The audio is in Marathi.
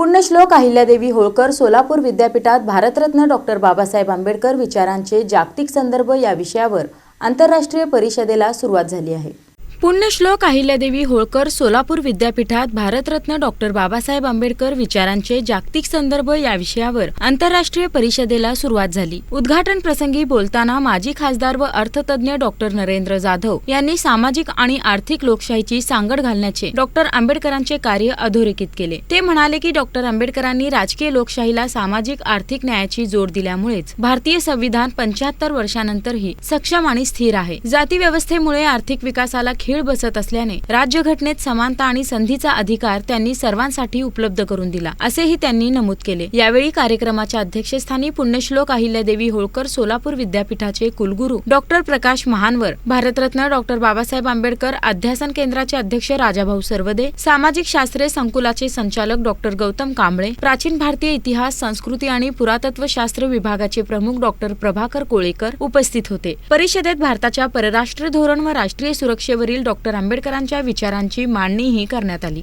पुण्यश्लोक अहिल्यादेवी होळकर सोलापूर विद्यापीठात भारतरत्न डॉक्टर बाबासाहेब आंबेडकर विचारांचे जागतिक संदर्भ या विषयावर आंतरराष्ट्रीय परिषदेला सुरुवात झाली आहे. पुण्यश्लोक अहिल्यादेवी होळकर सोलापूर विद्यापीठात भारतरत्न डॉक्टर बाबासाहेब आंबेडकर विचारांचे जागतिक संदर्भ या विषयावर आंतरराष्ट्रीय परिषदेला सुरुवात झाली. उद्घाटन प्रसंगी बोलताना माजी खासदार व अर्थतज्ञ डॉक्टर नरेंद्र जाधव यांनी सामाजिक आणि आर्थिक लोकशाहीची सांगड घालण्याचे डॉक्टर आंबेडकरांचे कार्य अधोरेखित केले. ते म्हणाले की डॉक्टर आंबेडकरांनी राजकीय लोकशाहीला सामाजिक आर्थिक न्यायाची जोड दिल्यामुळेच भारतीय संविधान पंच्याहत्तर वर्षानंतरही सक्षम आणि स्थिर आहे. जाती व्यवस्थेमुळे आर्थिक विकासाला खीळ बसत असल्याने राज्यघटनेत समानता आणि संधीचा अधिकार त्यांनी सर्वांसाठी उपलब्ध करून दिला असेही त्यांनी नमूद केले. यावेळी कार्यक्रमाच्या अध्यक्षस्थानी पुण्यश्लोक अहिल्यादेवी होळकर सोलापूर विद्यापीठाचे कुलगुरू डॉक्टर प्रकाश महानवर भारतरत्न डॉक्टर बाबासाहेब आंबेडकर अध्यासन केंद्राचे अध्यक्ष राजाभाऊ सर्वदे सामाजिक शास्त्रे संकुलाचे संचालक डॉक्टर गौतम कांबळे प्राचीन भारतीय इतिहास संस्कृती आणि पुरातत्व शास्त्र विभागाचे प्रमुख डॉक्टर प्रभाकर कोळेकर उपस्थित होते. परिषदेत भारताच्या परराष्ट्र धोरण व राष्ट्रीय सुरक्षेवरील डॉक्टर आंबेडकरांच्या विचारांची मांडणीही करण्यात आली.